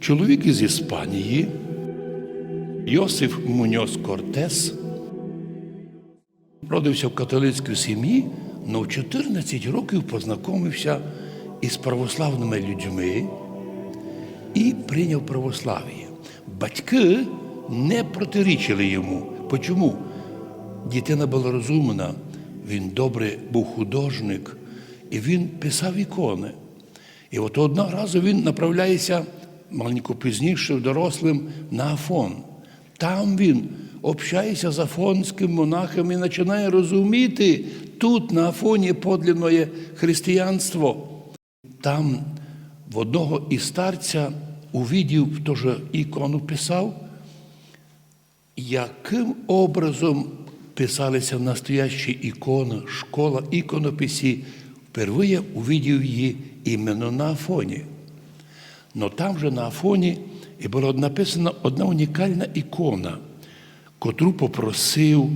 Чоловік із Іспанії, Йосиф Муньос Кортес, родився в католицькій сім'ї, але в 14 років познайомився із православними людьми і прийняв православ'я. Батьки не протирічили йому. Почому? Дитина була розумна, він добре був художник, і він писав ікони. І от одного разу він направляється маленько пізніше дорослим на Афон. Там він общається з афонським монахом і починає розуміти, тут на Афоні подлинне християнство. Там в одного із старця увидів, теж ікону писав, яким образом писалися настоящі ікони, школа іконописі, впервые увидів її іменно на Афоні. Но там же на Афоні і була написана одна унікальна ікона, котру попросив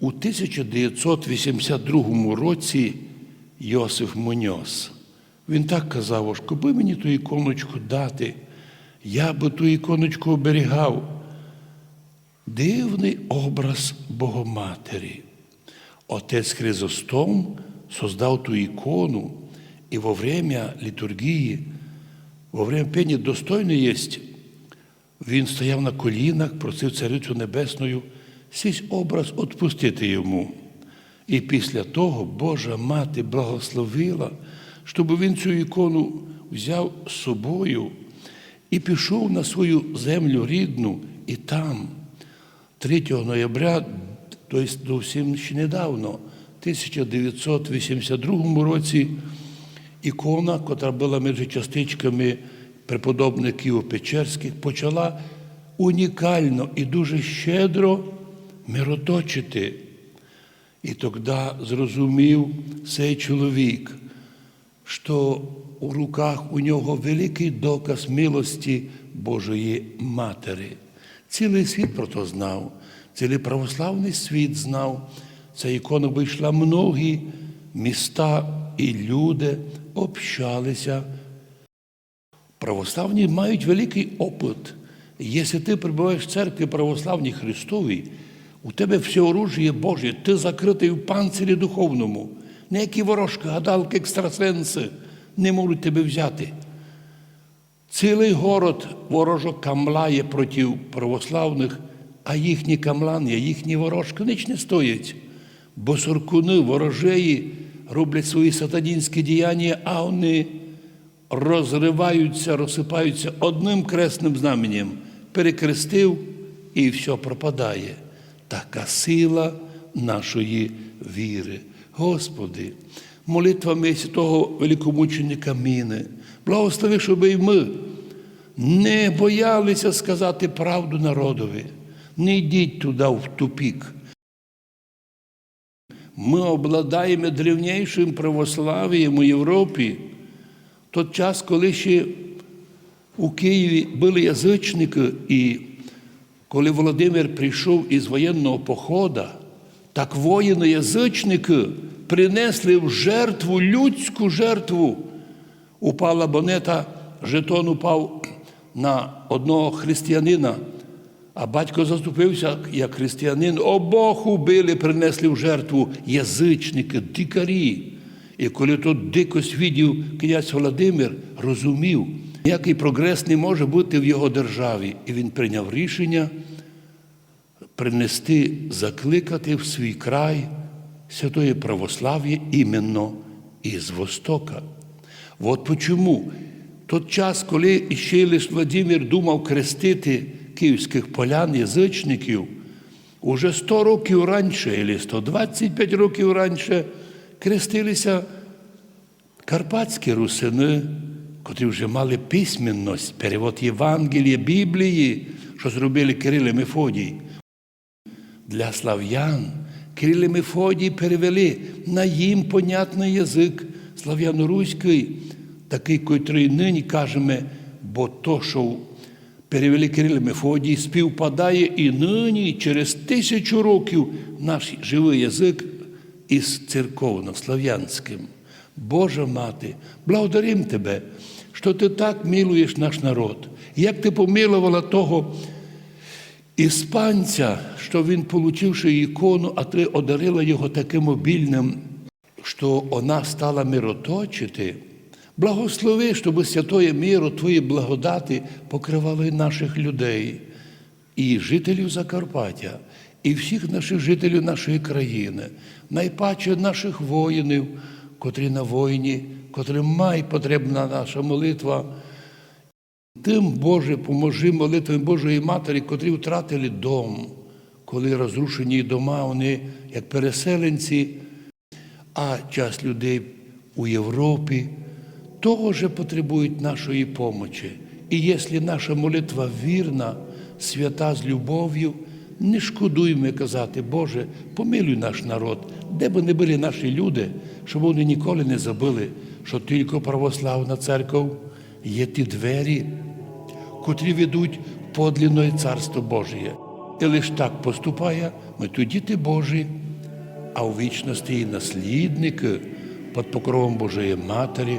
у 1982 році Йосиф Муньос. Він так казав, «Ож, коби мені ту іконочку дати, я би ту іконочку оберігав. Дивний образ Богоматері. Отець Хризостом создав ту ікону, і во время літургії, во время пені достойно єсть, він стояв на колінах, просив Царицю Небесною сісь образ відпустити йому. І після того Божа мати благословила, щоб він цю ікону взяв з собою і пішов на свою землю рідну, і там, 3 ноября, тобто зовсім ще недавно, в 1982 році, ікона, котра була між частичками преподобників Печерських, почала унікально і дуже щедро мироточити. І тоді зрозумів цей чоловік, що у руках у нього великий доказ милості Божої Матері. Цілий світ про то знав, цілий православний світ знав. Ця ікона вийшла многі міста і люди общалися. Православні мають великий опит. Якщо ти перебуваєш в церкві православній Христовій, у тебе все оружие Боже, ти закритий в панцирі духовному. Ніякі ворожки, гадалки, екстрасенси не можуть тебе взяти. Цілий город ворожок камлає проти православних, а їхні камлани, їхні ворожки ніч не стоять. Бо соркуни, ворожеї роблять свої сатанінські діяння, а вони розриваються, розсипаються одним кресним знаменем. Перекрестив і все пропадає. Така сила нашої віри. Господи, молитвами святого великомученика Міни, благослови, щоб і ми не боялися сказати правду народові. Не йдіть туди в тупік. Ми обладаємо древнішим православ'ям у Європі. Тот час, коли ще у Києві були язичники, і коли Володимир прийшов із воєнного походу, так воїни-язичники принесли в жертву людську жертву. Упала монета, жетон упав на одного християнина, а батько заступився як християнин. Обох убили, принесли в жертву язичники, дикарі. І коли тут дикость видів князь Володимир, розумів, ніякий прогрес не може бути в його державі. І він прийняв рішення принести, закликати в свій край святої православ'я іменно із Востока. От почому тот час, коли ще Владимир думав крестити київських полян, язичників, уже 100 років раніше, або 125 років раніше, крестилися карпатські русини, котрі вже мали письменність, перевод Євангелія, Біблії, що зробили Кирил і Мефодій. Для слав'ян Кирил і Мефодій перевели на їм понятний язик слав'яно-руський, такий, котрий нині кажемо, бо то, що перевели Кирил Мефодій, співпадає і нині через тисячу років наш живий язик із церковно-слав'янським. Божа мати, благодарим Тебе, що ти так милуєш наш народ, як ти помилувала того іспанця, що він, получивши ікону, а ти одарила його таким обільним, що вона стала мироточити. Благослови, щоб святоє миру, Твої благодати покривали наших людей і жителів Закарпаття, і всіх наших жителів нашої країни, найпаче наших воїнів, котрі на війні, котрим май потрібна наша молитва. Тим, Боже, поможи молитвам Божої Матері, котрі втратили дом, коли розрушені дома, вони як переселенці, а час людей у Європі теж потребують нашої помочі. І якщо наша молитва вірна, свята з любов'ю, не шкодуймо казати, Боже, помилуй наш народ, де б не були наші люди, щоб вони ніколи не забули, що тільки православна церква є ті двері, котрі ведуть подлинне Царство Божє. І лише так поступає, ми то діти Божі, а у вічності і наслідники під покровом Божої Матері,